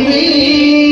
ذي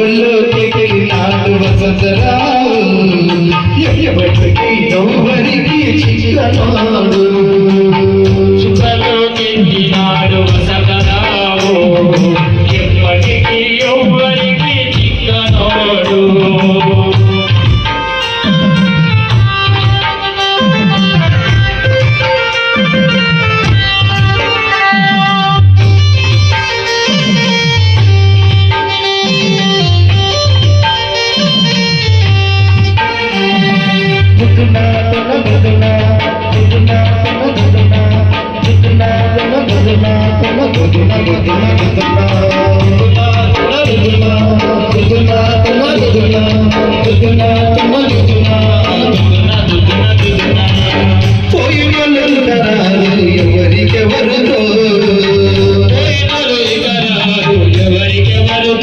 గుళ్ళోకి నాడు వసంతరావు. ఎవరికి ఎవరికి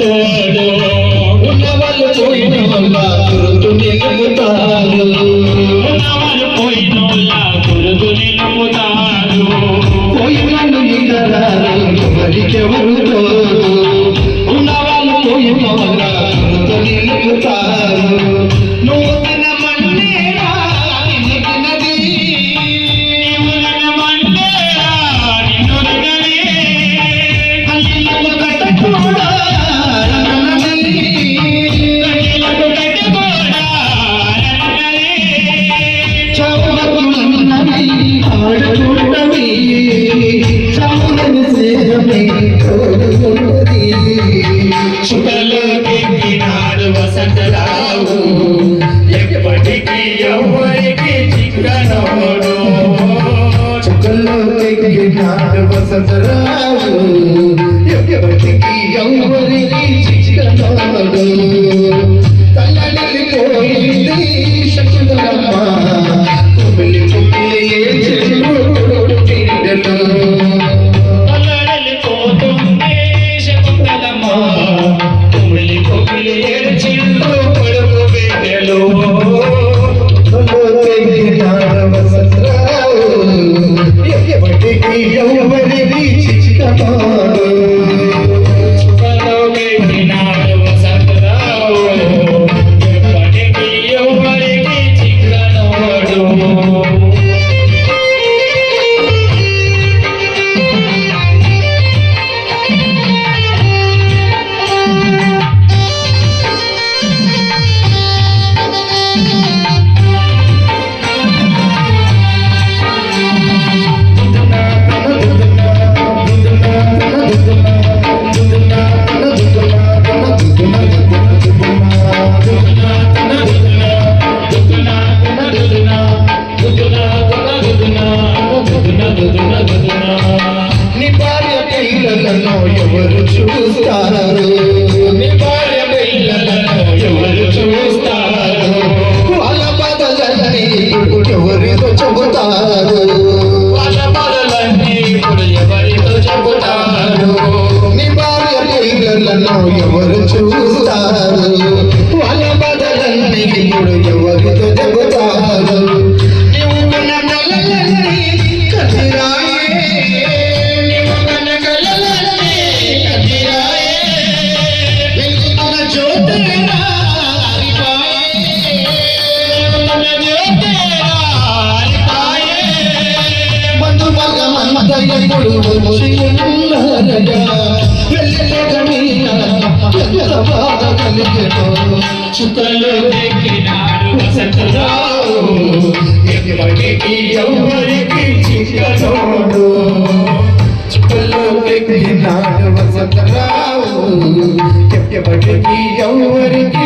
తోడు ఉన్నవాళ్ళు పోయిన వాళ్ళ గుర్తు నిలుపుతారు పుటలో దిగినాడు వసంతరావు. ఎప్పటికీ ఎవరికి చిక్కనోడు. పుటలో దిగినాడు వసంతరావు. ఎప్పటికీ ఎవరి ঝিল্লু পড়বে গেল ఎవరు చూస్తారు. వాళ్ళ బదలన్నీ ఇప్పుడు ఎవరితో చెబుతారు? ఎప్పుడు వచ్చి వెళ్ళలేక మీ అమ్మ బాధ కలిగెనో చుక్కలు దిగినాడు వసంతరావు. ఎప్పటికీ ఎవరికి చిక్కనోడు చుక్కల్లో ఎక్కినాడు వసంతరావు ఎప్పటికీ ఎవరికి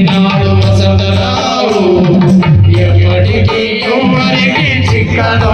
నాడు వసంతరావు. ఎప్పటికీ చిక్కను